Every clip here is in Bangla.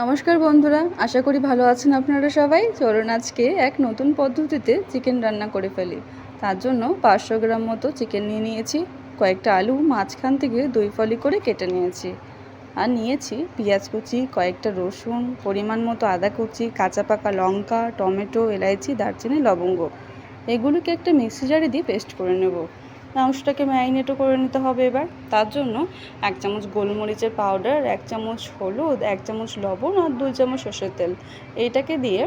নমস্কার বন্ধুরা, আশা করি ভালো আছেন আপনারা সবাই। চলুন আজকে এক নতুন পদ্ধতিতে চিকেন রান্না করে ফেলি। তার জন্য পাঁচশো গ্রাম মতো চিকেন নিয়ে নিয়েছি, কয়েকটা আলু, মাঝখান থেকে দুই ফলি করে কেটে নিয়েছি। আর নিয়েছি পেঁয়াজ কুচি, কয়েকটা রসুন, পরিমাণ মতো আদা কুচি, কাঁচা পাকা লঙ্কা, টমেটো, এলাইচি, দারচিনি, লবঙ্গ। এগুলোকে একটা মিক্সি জারে দিয়ে পেস্ট করে নেব। মাংসটাকে ম্যারিনেটও করে নিতে হবে এবার। তার জন্য এক চামচ গোলমরিচের পাউডার, এক চামচ হলুদ, এক চামচ লবণ আর দুই চামচ সর্ষের তেল। এইটাকে দিয়ে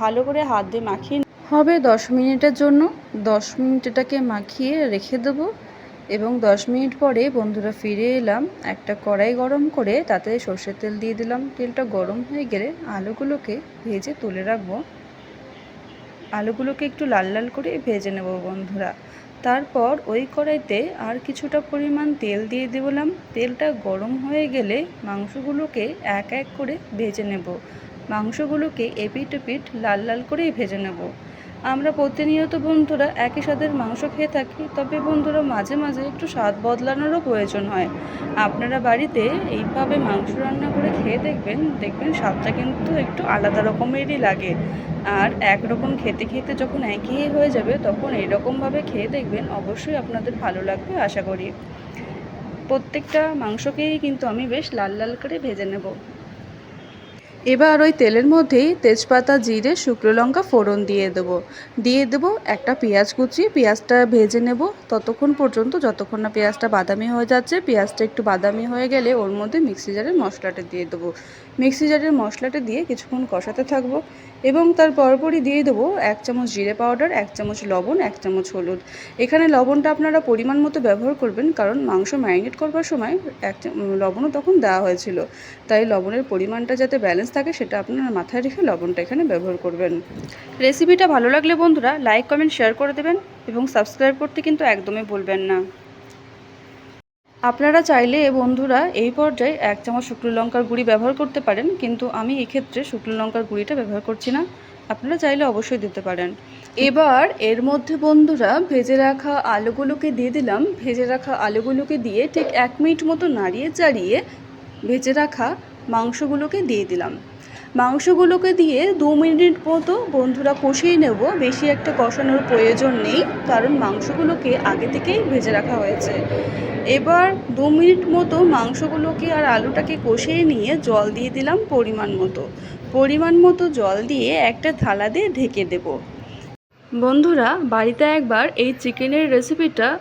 ভালো করে হাত দিয়ে মাখিয়ে হবে দশ মিনিটের জন্য। দশ মিনিট এটাকে মাখিয়ে রেখে দেবো এবং দশ মিনিট পরে বন্ধুরা ফিরে এলাম। একটা কড়াই গরম করে তাতে সর্ষের তেল দিয়ে দিলাম। তেলটা গরম হয়ে গেলে আলুগুলোকে ভেজে তুলে রাখব। আলুগুলোকে একটু লাল লাল করে ভেজে নেব বন্ধুরা। তারপর ওই কড়াইতে আর কিছুটা পরিমাণ তেল দিয়ে দিলাম তেলটা গরম হয়ে গেলে মাংসগুলোকে এক এক করে ভেজে নেব। মাংসগুলোকে এপিট এপিট লাল লাল করেই ভেজে নেব। আমরা প্রতিনিয়ত বন্ধুরা একই স্বাদের মাংস খেয়ে থাকি, তবে বন্ধুরা মাঝে মাঝে একটু স্বাদ বদলানোরও প্রয়োজন হয়। আপনারা বাড়িতে এইভাবে মাংস রান্না করে খেয়ে দেখবেন দেখবেন স্বাদটা কিন্তু একটু আলাদা রকমেরই লাগে। আর একরকম খেতে খেতে যখন একই হয়ে যাবে, তখন এইরকমভাবে খেয়ে দেখবেন অবশ্যই আপনাদের ভালো লাগবে, আশা করি। প্রত্যেকটা মাংসকেই কিন্তু আমি বেশ লাল লাল করে ভেজে নেব। এবার ওই তেলের মধ্যেই তেজপাতা, জিরে, শুকনো লঙ্কা ফোড়ন দিয়ে দেবো। দিয়ে দেবো একটা পেঁয়াজ কুচি। পেঁয়াজটা ভেজে নেব। ততক্ষণ পর্যন্ত যতক্ষণ না পেঁয়াজটা বাদামি হয়ে যাচ্ছে, পেঁয়াজটা একটু বাদামি হয়ে গেলে ওর মধ্যে মিক্সি জারের মশলাটা দিয়ে দেবো। মিক্সি জারের মশলাটা দিয়ে কিছুক্ষণ কষাতে থাকব এবং তার পরপরই দিয়ে দেবো এক চামচ জিরে পাউডার, এক চামচ লবণ, এক চামচ হলুদ। এখানে লবণটা আপনারা পরিমাণ মতো ব্যবহার করবেন কারণ মাংস ম্যারিনেট করবার সময় এক লবণও তখন দেওয়া হয়েছিল। তাই লবণের পরিমাণটা যাতে ব্যালেন্স থাকে সেটা আপনারা মাথায় রেখে লবণটা এখানে ব্যবহার করবেন। রেসিপিটা ভালো লাগলে বন্ধুরা লাইক, কমেন্ট, শেয়ার করে দেবেন এবং সাবস্ক্রাইব করতে কিন্তু একদমই ভুলবেন না। আপনারা চাইলে বন্ধুরা এই পর্যায়ে এক চামচ শুকনো লঙ্কার গুঁড়ি ব্যবহার করতে পারেন, কিন্তু আমি এক্ষেত্রে শুকনো লঙ্কার গুঁড়িটা ব্যবহার করছি না। আপনারা চাইলে অবশ্যই দিতে পারেন। এবার এর মধ্যে বন্ধুরা ভেজে রাখা আলুগুলোকে দিয়ে দিলাম। ভেজে রাখা আলুগুলোকে দিয়ে ঠিক এক মিনিট মতো নাড়িয়ে চাড়িয়ে ভেজে রাখা মাংসগুলোকে দিয়ে দিলাম। মাংসগুলোকে দিয়ে দু মিনিট মতো বন্ধুরা কষিয়ে নেব। বেশি একটা কষানোর প্রয়োজন নেই, কারণ মাংসগুলোকে আগে থেকেই ভেজে রাখা হয়েছে। এবার দু মিনিট মতো মাংসগুলোকে আর আলুটাকে কষিয়ে নিয়ে জল দিয়ে দিলাম পরিমাণ মতো। পরিমাণ মতো জল দিয়ে একটা থালা দিয়ে ঢেকে দেব। বন্ধুরা, বাড়িতে একবার এই চিকেনের রেসিপিটা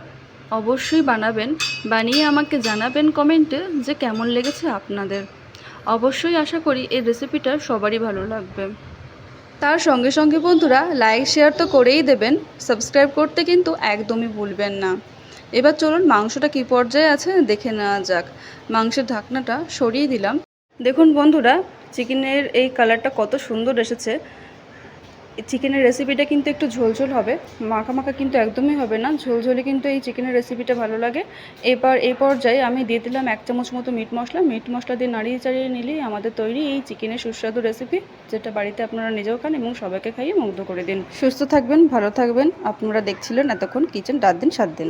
অবশ্যই বানাবেন। বানিয়ে আমাকে জানাবেন কমেন্টে যে কেমন লেগেছে আপনাদের। অবশ্যই আশা করি এই রেসিপিটা সবারই ভালো লাগবে। তার সঙ্গে সঙ্গে বন্ধুরা লাইক শেয়ার তো করেই দেবেন। সাবস্ক্রাইব করতে কিন্তু একদমই ভুলবেন না। এবার চলুন মাংসটা কী পর্যায়ে আছে দেখে নেওয়া যাক। মাংসের ঢাকনাটা সরিয়ে দিলাম। দেখুন বন্ধুরা চিকেনের এই কালারটা কত সুন্দর এসেছে। চিকেনের রেসিপিটা কিন্তু একটু ঝোলঝোল হবে। মাখা মাখা কিন্তু একদমই হবে না। ঝোলঝোলে কিন্তু এই চিকেনের রেসিপিটা ভালো লাগে। এবার এই পর্যায়ে আমি দিয়ে দিলাম এক চামচ মতো মিট মশলা। মিট মশলা দিয়ে নাড়িয়ে চাড়িয়ে নিলেই আমাদের তৈরি এই চিকেনের সুস্বাদু রেসিপি যেটা বাড়িতে আপনারা নিজেও খান এবং সবাইকে খাইয়ে মুগ্ধ করে দিন। সুস্থ থাকবেন, ভালো থাকবেন। আপনারা দেখছিলেন এতক্ষণ কিচেন রাত দিন সাত দিন।